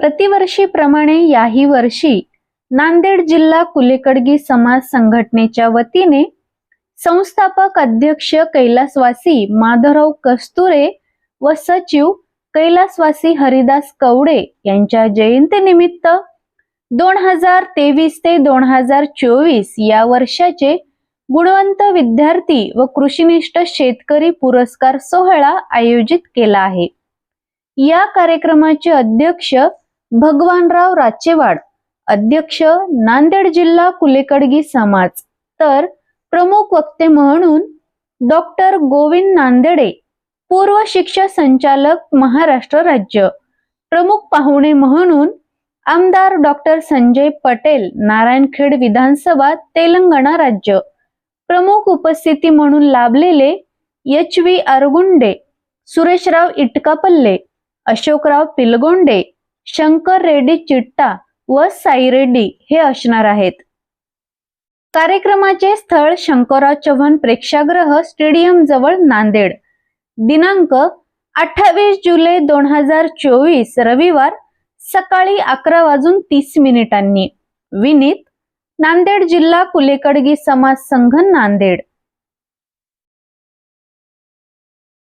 प्रतिवर्षीप्रमाणे याही वर्षी नांदेड जिल्हा कुलेकडगी समाज संघटनेच्या वतीने संस्थापक अध्यक्ष कैलासवासी माधवराव कस्तुरे व सचिव कैलासवासी हरिदास कवडे यांच्या जयंतीनिमित्त दोन हजार तेवीस ते दोन हजार चोवीस या वर्षाचे गुणवंत विद्यार्थी व कृषीनिष्ठ शेतकरी पुरस्कार सोहळा आयोजित केला आहे. या कार्यक्रमाचे अध्यक्ष भगवानराव राचेवाड अध्यक्ष नांदेड जिल्हा कुलेकडगी समाज. तर प्रमुख वक्ते म्हणून डॉक्टर गोविंद नांदेडे पूर्व शिक्षा संचालक महाराष्ट्र राज्य. प्रमुख पाहुणे म्हणून आमदार डॉक्टर संजय पटेल नारायणखेड विधानसभा तेलंगणा राज्य. प्रमुख उपस्थिती म्हणून लाभलेले एच व्ही अरगुंडे सुरेशराव इटकापल्ले अशोकराव पिलगोंडे शंकर रेड्डी चिट्टा व साई रेड्डी हे असणार आहेत. कार्यक्रमाचे स्थळ शंकरराव चव्हाण प्रेक्षागृह स्टेडियम जवळ नांदेड. दिनांक अठ्ठावीस जुलै दोन हजार चोवीस रविवार सकाळी अकरा वाजून तीस मिनिटांनी. विनीत नांदेड जिल्हा कुलेकडगी समाज संघ नांदेड.